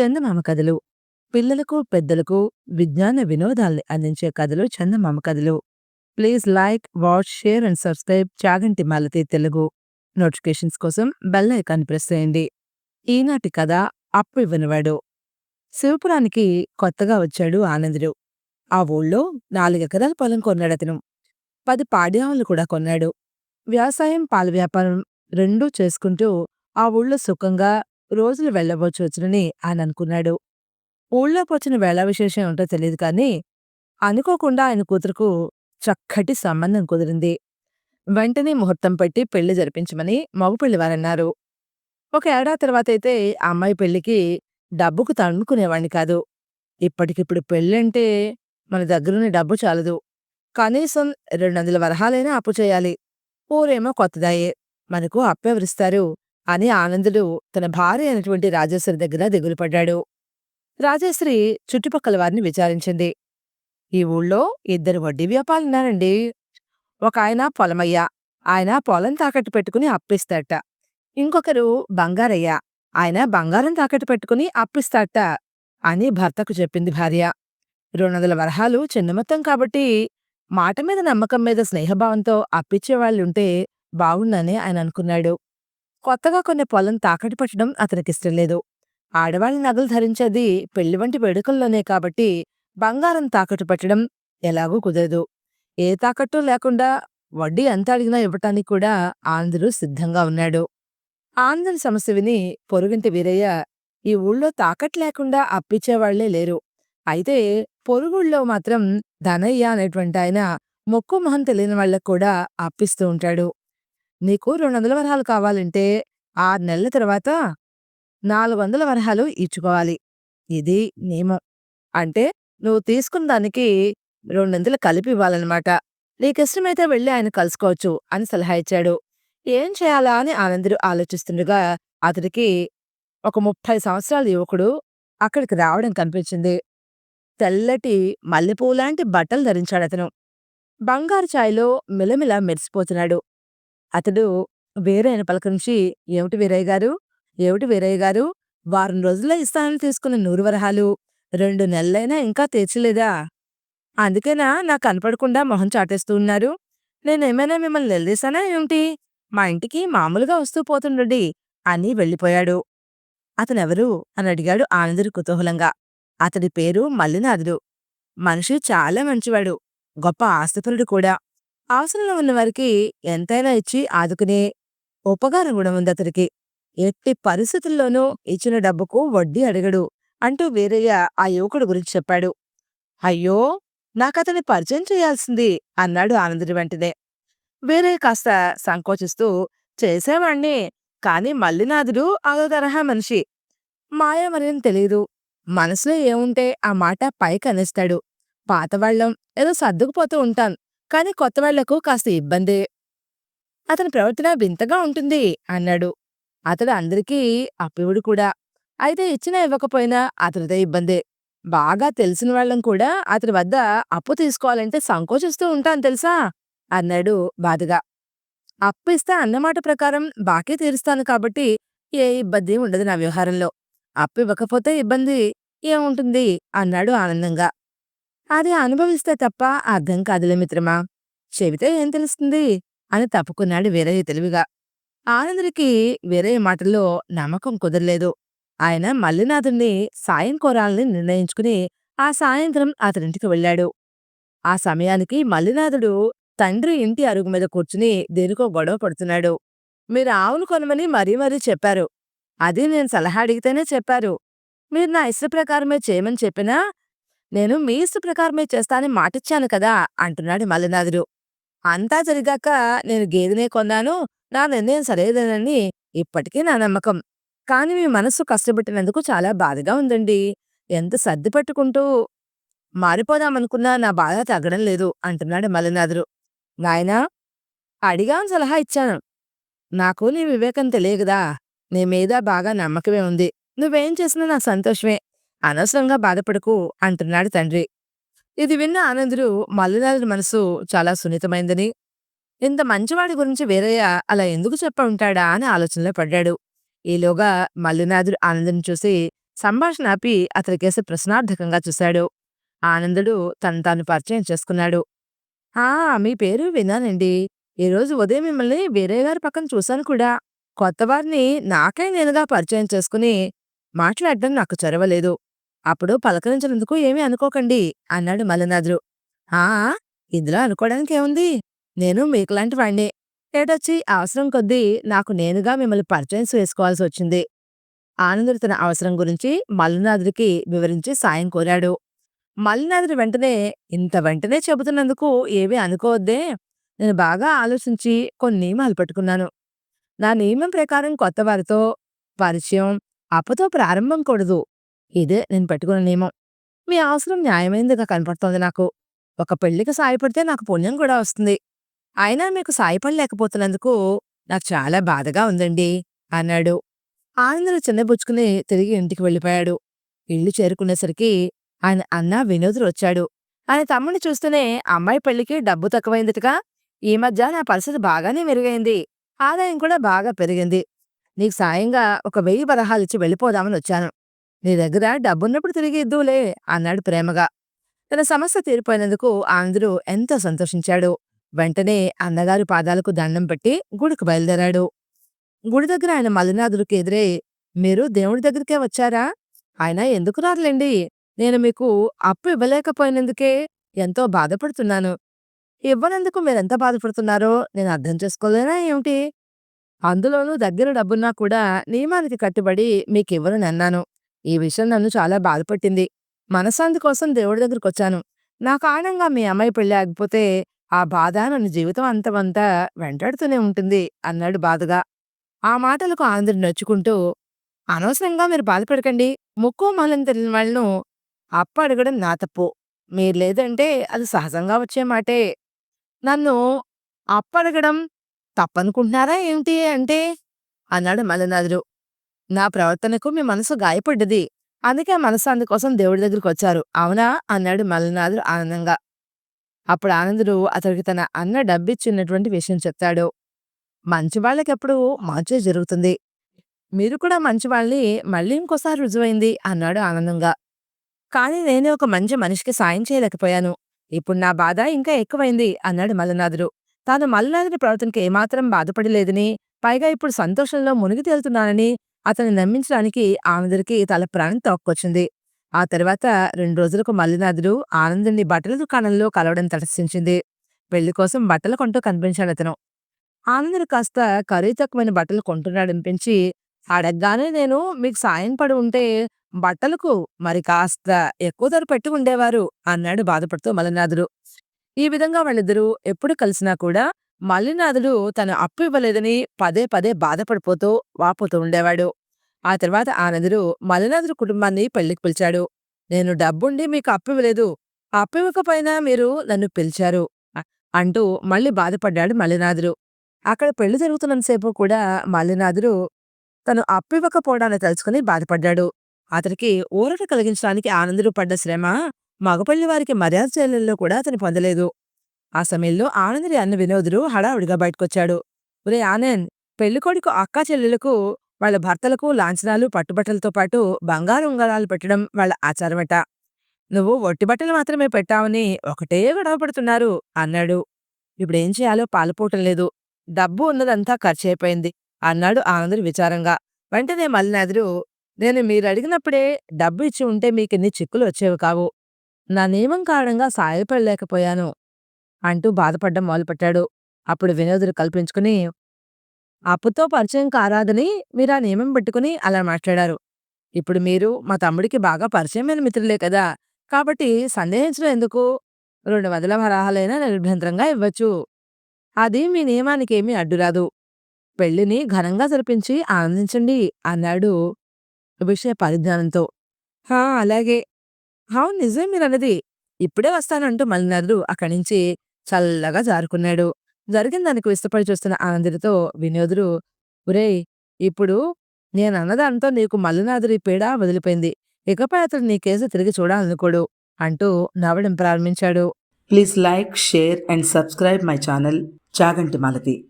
చందమామ కథలు. పిల్లలకు పెద్దలకు విజ్ఞాన వినోదాల్ని అందించే కథలు చందమామ కథలు. Please like watch share and subscribe Chaganti Malathi Telugu. Notifications కోసం బెల్ ఐకాన్ ప్రెస్ చేయండి. ఈనాటి కథ అప్పు ఇవ్వనివాడు. శివపురానికి కొత్తగా వచ్చాడు ఆనందుడు. ఆ ఊళ్ళో నాలుగెకరాల పొలం కొన్నాడు అతను. పది పాడ్యాములు కూడా కొన్నాడు. వ్యవసాయం పాల వ్యాపారం రెండూ చేసుకుంటూ ఆ ఊళ్ళో సుఖంగా రోజులు వెళ్ళవచ్చునని ఆయన అనుకున్నాడు ఊళ్ళోకి వచ్చిన వేళ విశేషం ఏంటో తెలియదు కానీ అనుకోకుండా ఆయన కూతురుకు చక్కటి సంబంధం కుదిరింది. వెంటనే ముహూర్తం పెట్టి పెళ్ళి జరిపించమని మగపెళ్ళివారన్నారు ఒక ఏడాది తర్వాత అయితే ఆ అమ్మాయి పెళ్ళికి డబ్బుకు తన్నుకునేవాణ్ణి కాదు. ఇప్పటికిప్పుడు పెళ్ళంటే మన దగ్గరున్న డబ్బు చాలదు. కనీసం రెండు వందల వరహాలైనా అప్పు చేయాలి. ఊరేమో కొత్తదాయే. మనకు అప్పెవరిస్తారు? అని ఆనందుడు తన భార్య అయినటువంటి రాజేశ్వరి దగ్గర దిగులుపడ్డాడు. రాజేశ్వరి చుట్టుపక్కల వారిని విచారించింది. ఈ ఊళ్ళో ఇద్దరు వడ్డీ వ్యాపారులున్నారండి ఒక ఆయన పొలమయ్య ఆయన పొలం తాకట్టు పెట్టుకుని అప్పిస్తాట ఇంకొకరు బంగారయ్య ఆయన బంగారం తాకట్టు పెట్టుకుని అప్పిస్తాట అని భర్తకు చెప్పింది భార్య. రెండు వందల వరహాలు చిన్న మొత్తం కాబట్టి మాట మీద నమ్మకం మీద స్నేహభావంతో అప్పిచ్చేవాళ్ళుంటే బావుండని ఆయన అనుకున్నాడు. కొత్తగా కొన్ని పొలం తాకట్టు పెట్టడం అతనికిష్టం లేదు. ఆడవాళ్ళ నగలు ధరించేది పెళ్ళి వంటి వేడుకల్లోనే కాబట్టి బంగారం తాకట్టు పెట్టడం ఎలాగూ కుదరదు. ఏ తాకట్టు లేకుండా వడ్డీ ఎంత అడిగినా ఇవ్వటానికి కూడా ఆంధ్రుడు సిద్ధంగా ఉన్నాడు. ఆంధ్రుని సమస్య విని పొరుగింటి వీరయ్య ఈ ఊళ్ళో తాకట్టు లేకుండా అప్పిచ్చేవాళ్ళే లేరు. అయితే పొరుగుళ్ళో మాత్రం ధనయ్య అనేటువంటి ఆయన మొక్కు మొహం తెలియని వాళ్ళకు కూడా అప్పిస్తూ ఉంటాడు. నీకు రెండు వందల వరహాలు కావాలంటే ఆరు నెలల తర్వాత నాలుగు వందల వరహాలు ఇచ్చుకోవాలి. ఇది నియమం. అంటే నువ్వు తీసుకున్న దానికి రెండొందలు కలిపి ఇవ్వాలన్నమాట. నీకిష్టమైతే వెళ్ళి ఆయన కలుసుకోవచ్చు అని సలహా ఇచ్చాడు. ఏం చేయాలా అని ఆనందుడు ఆలోచిస్తుండగా అతడికి ఒక ముప్పై సంవత్సరాల యువకుడు అక్కడికి రావడం కనిపించింది. తెల్లటి మల్లెపూలాంటి బట్టలు ధరించాడతను. బంగారు ఛాయ్లో మిలమిల మెరిసిపోతున్నాడు. అతడు వీరయ్యను పలకరించి ఏమిటి వీరయ్య గారు? ఏమిటి వీరయ్య గారు? వారం రోజుల్లో ఇస్తానని తీసుకున్న నూరు వరహాలు. రెండు నెలలైనా ఇంకా తీర్చలేదా? అందుకేనా నాకు కనపడకుండా మొహం చాటేస్తూ ఉన్నారు. నేనేమైనా మిమ్మల్ని నిలదీశానా ఏమిటి? మా ఇంటికి మామూలుగా వస్తూ పోతుండండి అని వెళ్ళిపోయాడు. అతనెవరు? అని అడిగాడు ఆనందుడు కుతూహలంగా. అతడి పేరు మల్లినాథుడు. మనిషి చాలా మంచివాడు. గొప్ప ఆస్తిపరుడు కూడా. అవసరంలో ఉన్నవారికి ఎంతైనా ఇచ్చి ఆదుకునే ఉపకారం గుణం ఉంది అతడికి ఎట్టి పరిస్థితుల్లోనూ ఇచ్చిన డబ్బుకు వడ్డీ అడగడు అంటూ వీరయ్య ఆ యువకుడు గురించి చెప్పాడు. అయ్యో నాకతని పరిచయం చేయాల్సింది అన్నాడు ఆనందుడి వెంటనే. వీరయ్య కాస్త సంకోచిస్తూ చేసేవాణ్ణి కాని మల్లినాథుడు అదో తరహా మనిషి? మాయామరేం తెలీదు. మనసులో ఏముంటే ఆ మాట పైకి అనేస్తాడు. పాతవాళ్ళం ఏదో సర్దుకుపోతూ ఉంటాం. కాని కొత్తవాళ్ళకు కాస్త ఇబ్బందే. అతని ప్రవర్తన వింతగా ఉంటుంది అన్నాడు. అతడు అందరికీ అప్పివుడు కూడా. అయితే ఇచ్చినా ఇవ్వకపోయినా అతనిదే ఇబ్బందే. బాగా తెలిసిన వాళ్ళం కూడా అతని వద్ద అప్పు తీసుకోవాలంటే సంకోచిస్తూ ఉంటాను తెలుసా? అన్నాడు బాధగా. అప్పు ఇస్తే అన్నమాట ప్రకారం బాకీ తీరుస్తాను కాబట్టి ఏ ఇబ్బంది ఉండదు నా వ్యవహారంలో. అప్పు ఇవ్వకపోతే ఇబ్బంది ఏముంటుంది? అన్నాడు ఆనందంగా. అది అనుభవిస్తే తప్ప అర్థం కాదులే మిత్రమా. చెబితే ఏం తెలుస్తుంది? అని తప్పుకున్నాడు వీరయ్య తెలివిగా. ఆనందుడికి వీరయ్య మాటల్లో నమ్మకం కుదరలేదు. ఆయన మల్లినాథుణ్ణి సాయం కోరాలని నిర్ణయించుకుని ఆ సాయంత్రం అతనింటికి వెళ్ళాడు. ఆ సమయానికి మల్లినాథుడు తండ్రి ఇంటి అరుగు మీద కూర్చుని దేనికో గొడవ పడుతున్నాడు. మీరు ఆవును కొనమని మరీ మరీ చెప్పారు. అది నేను సలహా అడిగితేనే చెప్పారు. మీరు నా ఇష్ట ప్రకారమే చేయమని చెప్పినా నేను మీ ఇష్ట ప్రకారమే చేస్తానని మాటిచ్చాను కదా! అంటున్నాడు మల్లినాథుడు అంతా జరిగాక నేను గేదెనే కొన్నాను నా నిర్ణయం సరేదేనని ఇప్పటికీ నా నమ్మకం. కాని మీ మనస్సు కష్టపెట్టినందుకు చాలా బాధగా ఉందండి. ఎంత సర్ది పెట్టుకుంటూ మారిపోదామనుకున్నా నా బాధ తగ్గడం లేదు అంటున్నాడు మల్లినాథుడు నాయనా అడిగాను సలహా ఇచ్చాను. నాకు నీ వివేకం తెలియగదా నీ మీద బాగా నమ్మకమే ఉంది. నువ్వేం చేసినా నాకు సంతోషమే. అనవసరంగా బాధపడకు అంటున్నాడు తండ్రి. ఇది విన్న ఆనందుడు మల్లినాథుడి మనసు చాలా సున్నితమైందని. ఇంత మంచివాడి గురించి వేరయ్య అలా ఎందుకు చెప్ప ఉంటాడా అని ఆలోచనలో పడ్డాడు. ఈలోగా మల్లినాథుడు ఆనందుని చూసి సంభాషణ ఆపి అతనికేసి ప్రశ్నార్థకంగా చూశాడు. ఆనందుడు తను తాను పరిచయం చేసుకున్నాడు. ఆ మీ పేరు విన్నానండి. ఈరోజు ఉదయం మిమ్మల్ని వేరే గారి పక్కన చూశాను కూడా. కొత్తవారిని నాకే నేనుగా పరిచయం చేసుకుని మాట్లాడడం నాకు చొరవలేదు. అప్పుడు పలకరించినందుకు ఏమీ అనుకోకండి అన్నాడు మల్లనాథుడు ఆ ఇందులో అనుకోవడానికి ఏముంది? నేను మీకులాంటి వాణ్ణే. ఏటొచ్చి? అవసరం కొద్దీ నాకు నేనుగా మిమ్మల్ని పరిచయం చేసుకోవాల్సి వచ్చింది. ఆనందుడు తన అవసరం గురించి మల్లునాథుడికి వివరించి సాయం కోరాడు. మల్లునాథుడు వెంటనే ఇంత వెంటనే చెబుతున్నందుకు ఏమీ అనుకోవద్దే. నేను బాగా ఆలోచించి కొన్ని నియమాలు పెట్టుకున్నాను. నా నియమం ప్రకారం కొత్త వారితో పరిచయం అప్పతో ప్రారంభం కూడదు. ఇదే నేను పెట్టుకున్న నియమం. మీ అవసరం న్యాయమైనదిగా కనపడుతోంది నాకు. ఒక పెళ్ళికి సాయపడితే నాకు పుణ్యం కూడా వస్తుంది. అయినా మీకు సాయపడలేకపోతున్నందుకు నాకు చాలా బాధగా ఉందండి అన్నాడు. ఆనందరు చిన్నబుచ్చుకుని తిరిగి ఇంటికి వెళ్ళిపోయాడు. ఇల్లు చేరుకునేసరికి ఆయన అన్న వినోదుడు వచ్చాడు. ఆయన తమ్ముడిని చూస్తూనే అమ్మాయి పెళ్ళికి డబ్బు తక్కువైందిటగా? ఈ మధ్య నా పరిస్థితి బాగానే మెరుగైంది. ఆదాయం కూడా బాగా పెరిగింది. నీకు సాయంగా ఒక వెయ్యి బలహాలిచ్చి వెళ్ళిపోదామని వచ్చాను. నీ దగ్గర డబ్బున్నప్పుడు తిరిగి ఇద్దులే అన్నాడు ప్రేమగా. తన సమస్య తీరిపోయినందుకు ఆంధ్రు ఎంతో సంతోషించాడు. వెంటనే అన్నగారి పాదాలకు దండం పెట్టి గుడికి బయలుదేరాడు. గుడి దగ్గర ఆయన మల్లినాథుడికి ఎదురే మీరు దేవుడి దగ్గరికే వచ్చారా? ఆయన ఎందుకు రారులేండి? నేను మీకు అప్పు ఇవ్వలేకపోయినందుకే ఎంతో బాధపడుతున్నాను. ఇవ్వనందుకు మీరెంత బాధపడుతున్నారో నేను అర్థం చేసుకోలేనా ఏమిటి? అందులోనూ దగ్గర డబ్బున్నా కూడా నియమానికి కట్టుబడి మీకివ్వనని అన్నాను. ఈ విషయం నన్ను చాలా బాధపట్టింది. మనశ్శాంతి కోసం దేవుడి దగ్గరకొచ్చాను. నా కారణంగా మీ అమ్మాయి పెళ్ళి ఆగిపోతే ఆ బాధ నన్ను జీవితం అంతమంతా వెంటాడుతూనే ఉంటుంది అన్నాడు బాధగా. ఆ మాటలకు ఆనందుడు నొచ్చుకుంటూ అనవసరంగా మీరు బాధపడకండి. ముక్కు మొలం తెలియని వాళ్ళను అప్ప అడగడం నా తప్పు. మీరు లేదంటే అది సహజంగా వచ్చే మాటే. నన్ను అప్పడగడం తప్పనుకుంటున్నారా ఏమిటి అంటే అన్నాడు మల్లనాథుడు నా ప్రవర్తనకు మీ మనసు గాయపడ్డది. అందుకే మనసు అందుకోసం దేవుడి దగ్గరికి వచ్చారు అవునా? అన్నాడు మల్లనాథుడు ఆనందంగా. అప్పుడు ఆనందుడు అతడికి తన అన్న డబ్బిచ్చినటువంటి విషయం చెప్తాడు. మంచి వాళ్ళకెప్పుడు మార్చే జరుగుతుంది. మీరు కూడా మంచి వాళ్ళని మళ్ళీ ఇంకోసారి రుజువైంది అన్నాడు ఆనందంగా. కానీ నేనే ఒక మంచి మనిషికి సాయం చేయలేకపోయాను. ఇప్పుడు నా బాధ ఇంకా ఎక్కువైంది అన్నాడు మల్లనాథుడు. తాను మల్లనాథుడి ప్రవర్తనకి ఏమాత్రం బాధపడలేదని పైగా ఇప్పుడు సంతోషంలో మునిగి తేలుతున్నానని అతన్ని నమ్మించడానికి ఆనందరికి తల ప్రాణం తోక్కొచ్చింది. ఆ తర్వాత రెండు రోజులకు మల్లినాథుడు ఆనందుని బట్టల దుకాణంలో కలవడం తటస్థించింది. పెళ్ళి కోసం బట్టలు కొంటూ కనిపించాడు అతను. ఆనందుడు కాస్త ఖరీదు తక్కువైన బట్టలు కొంటున్నాడనిపించి అడగ్గానే నేను మీకు సాయం పడి ఉంటే బట్టలకు మరి కాస్త ఎక్కువ ధర పెట్టి ఉండేవారు అన్నాడు బాధపడుతూ మల్లినాథుడు. ఈ విధంగా వాళ్ళిద్దరూ ఎప్పుడు కలిసినా కూడా మల్లినాథుడు తను అప్పు ఇవ్వలేదని పదే పదే బాధపడిపోతూ వాపోతూ ఉండేవాడు. ఆ తర్వాత ఆనందుడు మల్లినాథుడు కుటుంబాన్ని పెళ్ళికి పిలిచాడు. నేను డబ్బుండి మీకు అప్పు ఇవ్వలేదు. అప్పు ఇవ్వకపోయినా మీరు నన్ను పిలిచారు అంటూ మళ్ళీ బాధపడ్డాడు మల్లినాథుడు. అక్కడ పెళ్ళి జరుగుతున్నంతసేపు కూడా మల్లినాథుడు తను అప్పు ఇవ్వకపోవడాన్ని తలుచుకుని బాధపడ్డాడు. అతనికి ఊరట కలిగించడానికి ఆనందుడు పడ్డ శ్రమ మగపల్లి వారికి మర్యాద చేయడంలో కూడా అతని పొందలేదు. ఆ సమయంలో ఆనందుడి అన్న వినోదుడు హడావుడిగా బయటకొచ్చాడు. ఒరే ఆనంద్ పెళ్ళికొడుకు అక్క చెల్లెలకు వాళ్ళ భర్తలకు లాంఛనాలు పట్టుబట్టలతో పాటు బంగారు ఉంగరాలు పెట్టడం వాళ్ళ ఆచారమట. నువ్వు ఒట్టి బట్టలు మాత్రమే పెట్టావని ఒకటే గొడవ పడుతున్నారు అన్నాడు. ఇప్పుడేం చేయాలో పాలుపోవటం లేదు. డబ్బు ఉన్నదంతా ఖర్చయిపోయింది అన్నాడు ఆనందుడు విచారంగా. వెంటనే మల్లినాథుడు నేను మీరు అడిగినప్పుడే డబ్బు ఇచ్చి ఉంటే మీకిన్ని చిక్కులు వచ్చేవి కావు. నా నియమం కారణంగా సాయపడలేకపోయాను. అంటూ బాధపడ్డం మొదలుపెట్టాడు. అప్పుడు వినోదుడు కల్పించుకుని అప్పుతో పరిచయం కారాదని మీరు ఆ నియమం పెట్టుకుని అలా మాట్లాడారు. ఇప్పుడు మీరు మా తమ్ముడికి బాగా పరిచయమైన మిత్రులే కదా! కాబట్టి సందేహించడం ఎందుకు? రెండు వందల వరాహాలైనా నిర్భ్యంతరంగా ఇవ్వచ్చు. అది మీ నియమానికి ఏమీ అడ్డురాదు. పెళ్ళిని ఘనంగా జరిపించి ఆనందించండి అన్నాడు విషయ పరిజ్ఞానంతో. హా అలాగే. అవును నిజమే మీరన్నది. ఇప్పుడే వస్తానంటూ మలినారుడు అక్కడి నుంచి చల్లగా జారుకున్నాడు. జరిగిన దానికి విస్తపడి చూస్తున్న ఆనందుడితో వినోదుడు ఒరేయ్ ఇప్పుడు నేనన్నదాంతో నీకు మల్లినాథుడి పీడ వదిలిపోయింది. ఇకపై అతడు నీ కేసు తిరిగి చూడాలనుకోడు అంటూ నవ్వడం ప్రారంభించాడు. Please like share and subscribe my channel. Chaganti Malati.